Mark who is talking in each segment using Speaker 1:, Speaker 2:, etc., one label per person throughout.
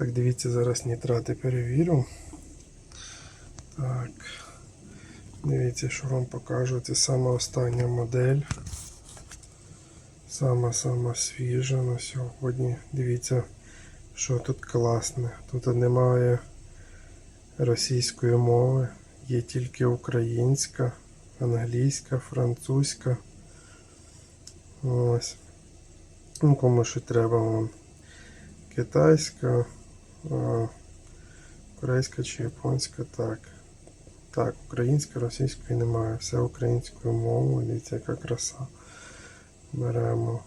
Speaker 1: Так, дивіться, зараз нітрати перевірю. Так. Дивіться, що вам покажу. Це сама остання модель. Сама-сама свіжа на сьогодні. Дивіться, що тут класне. Тут немає російської мови, є тільки українська, англійська, французька. Ось. Ну, кому що треба вам. Китайська, а, корейська чи японська, так. Так, українська, російської немає. Все українською мовою. Дивіться, яка краса. Беремо.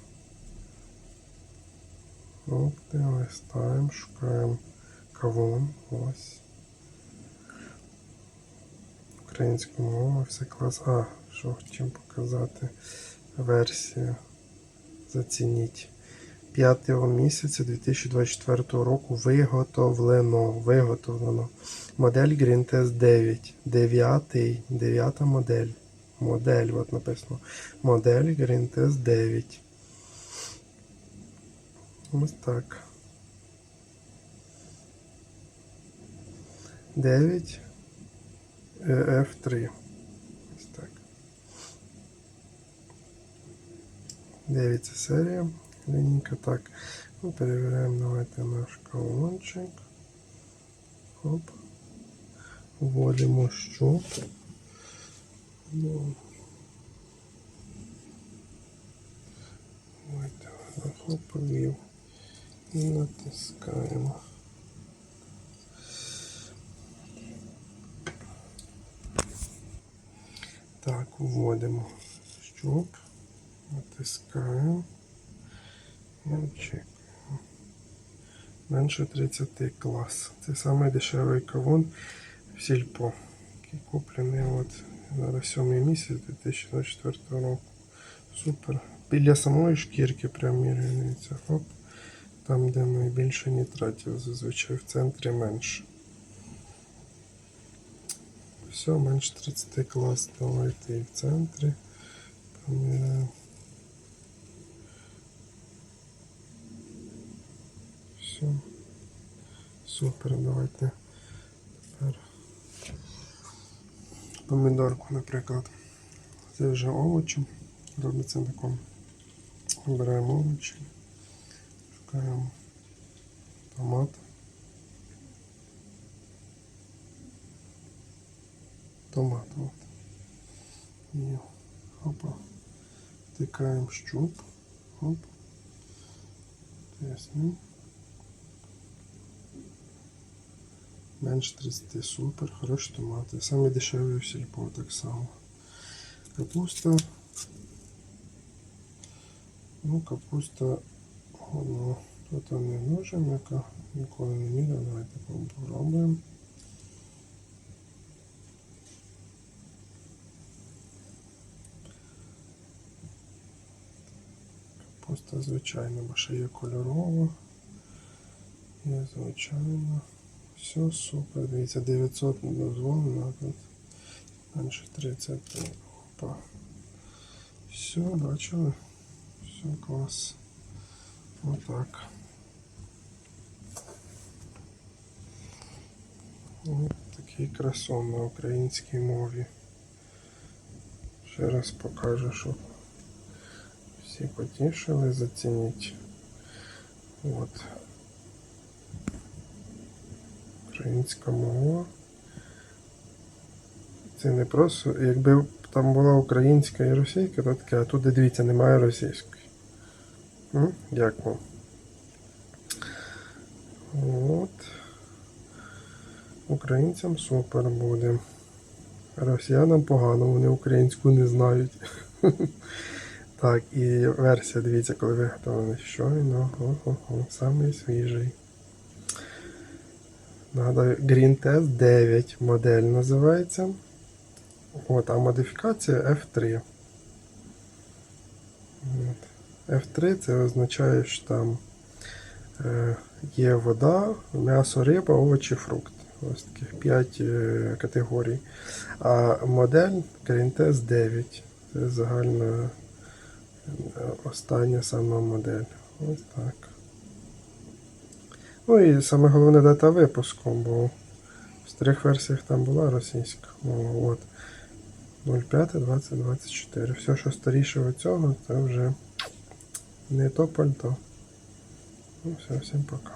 Speaker 1: От, листаємо, шукаємо кавун. Ось. Українською мовою, все клас. А, що хотів показати версію. Зацініть. 5 місяця 2024 року виготовлено. Виготовлено. Модель Green Test 9. 9. 9 модель. Модель, от написано. Модель Green Test 9. Ось так. 9 е, F3. Ось так. 9 це серія. Лінійка. Так. Ну, перевіряємо, давайте наш колончик. Хоп. Вводимо щуп. Ну. Давайте хоп, повів. І натискаємо. Так, вводимо щуп. Натискаємо. І. Менше 30 клас. Це самий дешевий кавун в сільпо. Який куплений от зараз 7 місяць 2024 року. Супер. Біля самої шкірки прям міряється. Хоп. Там, де найбільше нітратів, зазвичай в центрі менше. Все, менше 30 клас. Давайте і в центрі. Поміряємо. Все. Супер, давайте тепер помідорку, наприклад. Це вже овочі. Робиться тако. Беремо овочі. Шукаємо томат. Томат. От. І опа. Втикаємо щуп. Оп. Тиснемо. Менше 30 супер, хороші томати. Самі дешеві в сільпо так само. Капуста. Ну, капуста, ну, тут не дуже м'яка, ніколи не міряв, давайте попробуємо. Капуста звичайна, бо ще є кольорова. Є звичайна. Все супер. Дивіться, 900 не дозволено, тут менше 30. Опа. Все, бачили? Все клас. Отак. Ось такий красон на українській мові. Ще раз покажу, щоб всі потішили, зацініть. От. Українська мова. Це не просто, якби там була українська і російська, то таке, а тут дивіться, немає російської. Вам? От. Українцям супер буде. Росіянам погано, вони українську не знають. Так, і версія, дивіться, коли виготовлений щойно. О-хо-хо, самий свіжий. Нагадаю, Green Test 9 модель називається. От, а модифікація F3. От. F3 це означає, що там е, є вода, м'ясо, риба, овочі, фрукти. Ось таких 5 е, категорій. А модель Green Test 9. Це загальна е, остання сама модель. Ось так. Ну і саме головне дата випуску, бо в старих версіях там була російська мова. От. 05-2024. Все, що старіше від цього, це вже не то пальто. Ну все, всім пока.